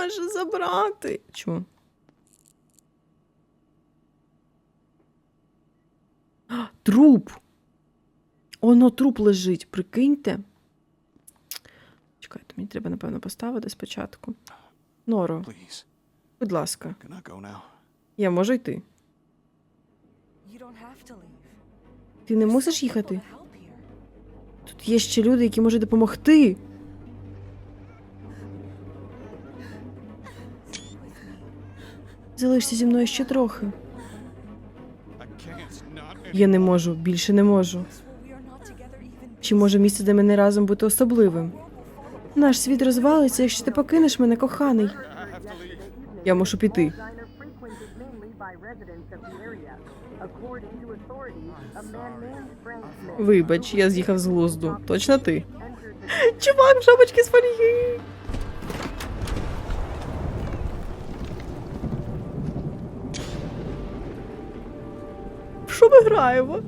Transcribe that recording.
може забрати. Чому? Труп. Оно труп лежить, прикиньте. Чекайте, мені треба, напевно, поставити спочатку. Норо, будь ласка, я можу йти. Ти не мусиш їхати. Тут є ще люди, які можуть допомогти. Залишся зі мною ще трохи. Я не можу, більше не можу. Чи може місце, де ми не разом бути особливим? Наш світ розвалиться, якщо ти покинеш мене, коханий. Я мушу піти. Вибач, я з'їхав з глузду. Точно ти. Чувак, в з фольги. Що ми граємо?